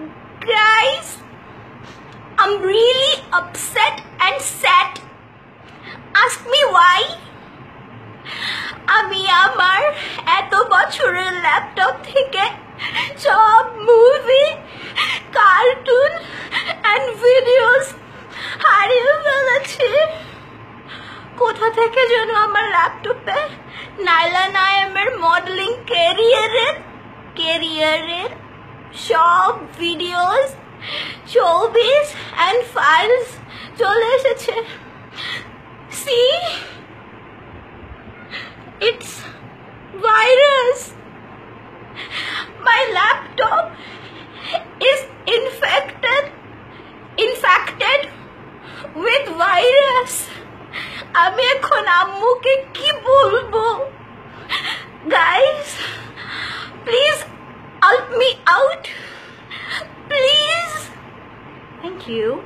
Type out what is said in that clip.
Guys, I'm really upset and sad. Ask me why? আমি আমার এত বছরের ল্যাপটপ থেকে সব মুভি কার্টুন অ্যান্ড ভিডিওস হারিয়ে ফেলেছি কোথা থেকে যেন আমার ল্যাপটপে নাইলা নায়েমের মডেলিং ক্যারিয়ারের ক্যারিয়ারের সব ভিডিওস ছবিস অ্যান্ড ফাইলস চলে এসেছে। See it's virus my laptop is infected infected with virus আমি এখন আম্মুকে কি বলব? Guys please out. Please. Thank you